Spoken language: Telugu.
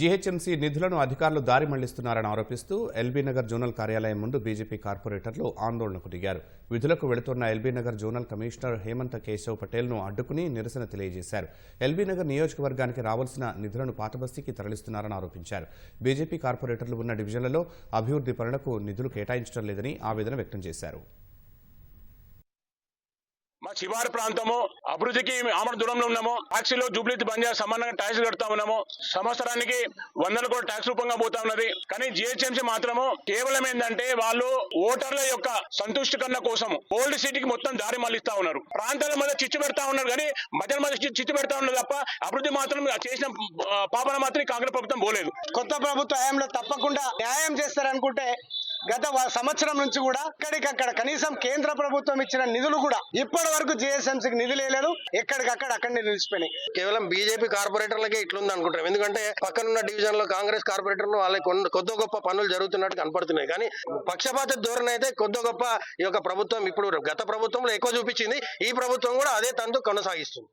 జీహెచ్ఎంసీ నిధులను అధికారులు దారి మళ్ళిస్తున్నారని ఆరోపిస్తూ ఎల్బీనగర్ జోనల్ కార్యాలయం ముందు బీజేపీ కార్పొరేటర్లు ఆందోళనకు దిగారు. విధులకు వెళుతున్న ఎల్బీనగర్ జోనల్ కమిషనర్ హేమంత కేశవ్ పటేల్ను అడ్డుకుని నిరసన తెలియజేశారు. ఎల్బీనగర్ నియోజకవర్గానికి రావాల్సిన నిధులను పాతబస్తీకి తరలిస్తున్నారని ఆరోపించారు. బీజేపీ కార్పొరేటర్లు ఉన్న డివిజన్లలో అభివృద్ధి పనులకు నిధులు కేటాయించడం లేదని ఆవేదన వ్యక్తం చేశారు. శివారు ప్రాంతము అభివృద్ధికి ఆమడ దూరంలో ఉన్నాము. ట్యాక్సీలో జూబ్లీత్ బంద్ సమానంగా ట్యాక్స్ కడతా ఉన్నాము. సంవత్సరానికి వందల కోట్ల ట్యాక్స్ రూపంగా పోతా ఉన్నది. కానీ జిహెచ్ఎంసీ మాత్రము కేవలం ఏంటంటే వాళ్ళు ఓటర్ల యొక్క సంతుష్టికరణ కోసం ఓల్డ్ సిటీకి మొత్తం దారి మళ్ళిస్తా ఉన్నారు. ప్రాంతాల మధ్య చిచ్చు పెడతా ఉన్నారు కానీ మధ్య మధ్య చిచ్చు పెడతా ఉన్నారు తప్ప అభివృద్ధి మాత్రం చేసిన పాపన మాత్రం కాంగ్రెస్ ప్రభుత్వం పోలేదు. కొత్త ప్రభుత్వ హయాంలో తప్పకుండా న్యాయం చేస్తారనుకుంటే గత సంవత్సరం నుంచి కూడా ఎక్కడికక్కడ కనీసం కేంద్ర ప్రభుత్వం ఇచ్చిన నిధులు కూడా ఇప్పటి వరకు జిఎస్ఎంసీకి నిధులు వేయలేదు. ఎక్కడికక్కడ అక్కడనే నిలిచిపోయినాయి. కేవలం బీజేపీ కార్పొరేటర్లకే ఇట్లుంది అనుకుంటాం ఎందుకంటే పక్కనున్న డివిజన్లో కాంగ్రెస్ కార్పొరేటర్లు వాళ్ళకి కొన్- కొద్ది గొప్ప పనులు జరుగుతున్నట్టు కనపడుతున్నాయి. కానీ పక్షపాత ధోరణి అయితే కొద్ది గొప్ప ఈ యొక్క ప్రభుత్వం ఇప్పుడు గత ప్రభుత్వంలో ఎక్కువ చూపించింది. ఈ ప్రభుత్వం కూడా అదే తంతు కొనసాగిస్తుంది.